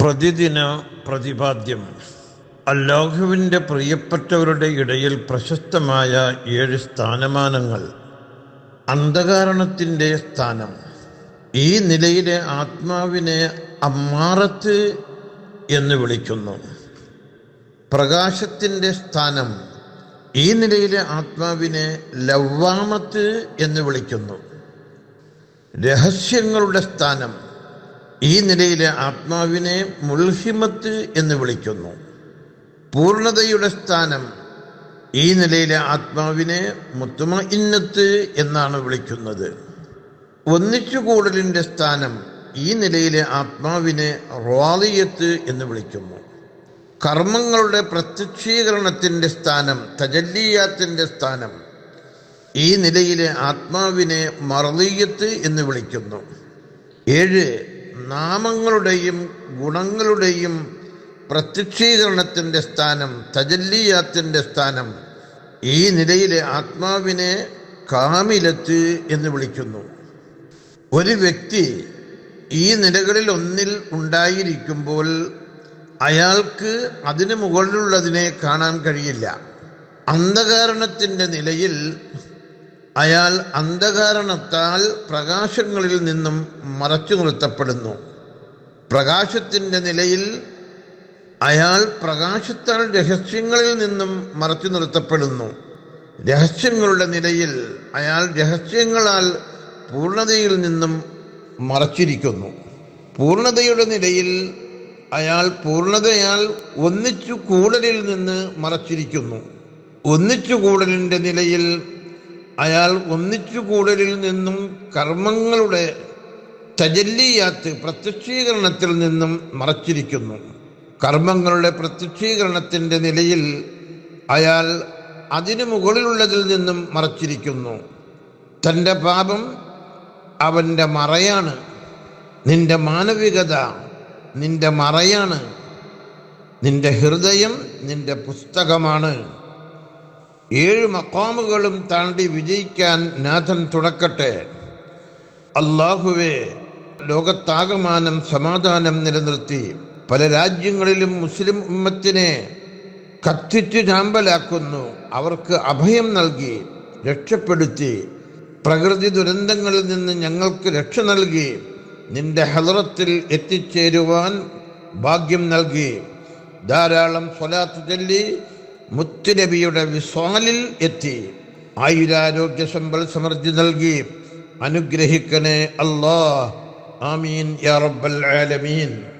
പ്രതിദിന പ്രതിപാദ്യം. അല്ലാഹുവിന്റെ പ്രിയപ്പെട്ടവരുടെ ഇടയിൽ പ്രശസ്തമായ ഏഴ് സ്ഥാനമാനങ്ങൾ. അന്ധകാരണത്തിന്റെ സ്ഥാനം. ഈ നിലയിലെ ആത്മാവിനെ അമ്മാറത്ത് എന്ന് വിളിക്കുന്നു. പ്രകാശത്തിന്റെ സ്ഥാനം. ഈ നിലയിലെ ആത്മാവിനെ ലവ്വാമത്ത് എന്ന് വിളിക്കുന്നു. രഹസ്യങ്ങളുടെ സ്ഥാനം. ഈ നിലയിലെ ആത്മാവിനെ മുൾഹിമത്ത് എന്ന് വിളിക്കുന്നു. പൂർണതയുടെ സ്ഥാനം ഈ നിലയിലെ ആത്മാവിനെ മുത്തുമ ഇന്നത്ത് എന്നാണ് വിളിക്കുന്നത്. ഒന്നിച്ചുകൂടലിന്റെ സ്ഥാനം ഈ നിലയിലെ ആത്മാവിനെ റോളിയത്ത് എന്ന് വിളിക്കുന്നു. കർമ്മങ്ങളുടെ പ്രത്യക്ഷീകരണത്തിന്റെ സ്ഥാനം തജല്ലിയാത്തിന്റെ സ്ഥാനം ഈ നിലയിലെ ആത്മാവിനെ മറലീയത്ത് എന്ന് വിളിക്കുന്നു. ഏഴ് നാമങ്ങളുടെയും ഗുണങ്ങളുടെയും പ്രത്യക്ഷീകരണത്തിന്റെ സ്ഥാനം തജല്ലിയാത്തിന്റെ സ്ഥാനം ഈ നിലയിലെ ആത്മാവിനെ കാമിലത്ത് എന്ന് വിളിക്കുന്നു. ഒരു വ്യക്തി ഈ നിലകളിൽ ഒന്നിൽ ഉണ്ടായിരിക്കുമ്പോൾ അയാൾക്ക് അതിനു മുകളിലുള്ളതിനെ കാണാൻ കഴിയില്ല. അന്ധകാരണത്തിന്റെ നിലയിൽ അയാൾ അന്ധകാരണത്താൽ പ്രകാശങ്ങളിൽ നിന്നും മറച്ചു നിർത്തപ്പെടുന്നു. പ്രകാശത്തിന്റെ നിലയിൽ അയാൾ പ്രകാശത്താൽ രഹസ്യങ്ങളിൽ നിന്നും മറച്ചു നിർത്തപ്പെടുന്നു. രഹസ്യങ്ങളുടെ നിലയിൽ അയാൾ രഹസ്യങ്ങളാൽ പൂർണതയിൽ നിന്നും മറച്ചിരിക്കുന്നു. പൂർണതയുടെ നിലയിൽ അയാൾ പൂർണതയാൽ ഒന്നിച്ചു കൂടലിൽ നിന്ന് മറച്ചിരിക്കുന്നു. ഒന്നിച്ചു കൂടലിന്റെ നിലയിൽ അയാൾ ഒന്നിച്ചു കൂടലിൽ നിന്നും കർമ്മങ്ങളുടെ തജല്ലിയാത്ത് പ്രത്യക്ഷീകരണത്തിൽ നിന്നും മറച്ചിരിക്കുന്നു. കർമ്മങ്ങളുടെ പ്രത്യക്ഷീകരണത്തിന്റെ നിലയിൽ അയാൾ അതിനു മുകളിലുള്ളതിൽ നിന്നും മറച്ചിരിക്കുന്നു. തന്റെ പാപം അവന്റെ മറയാണ്. നിന്റെ മാനവികത നിന്റെ മറയാണ്. നിന്റെ ഹൃദയം നിന്റെ പുസ്തകമാണ്. ഏഴ് മക്കാമുകളും താണ്ടി വിജയിക്കാൻ നാഥൻ തുടക്കട്ടെ. അള്ളാഹുവെ ലോകത്താകമാനം സമാധാനം നിലനിർത്തി. പല രാജ്യങ്ങളിലും മുസ്ലിം ഉമ്മത്തിനെ കത്തിച്ചു ചാമ്പലാക്കുന്നു. അവർക്ക് അഭയം നൽകി രക്ഷപ്പെടുത്തി. പ്രകൃതി ദുരന്തങ്ങളിൽ നിന്ന് ഞങ്ങൾക്ക് രക്ഷ നൽകി. നിന്റെ ഹലറത്തിൽ എത്തിച്ചേരുവാൻ ഭാഗ്യം നൽകി. ധാരാളം സ്വലാത്ത് ചൊല്ലി മുത്തുനബിയുടെ വിസ്വാലിൽ എത്തി. ആയുരാരോഗ്യ സമ്പൽ സമൃദ്ധി നൽകി. അനുഗ്രഹിക്കണേ അല്ലാ ആമീൻ യാ റബ്ബൽ ആലമീൻ.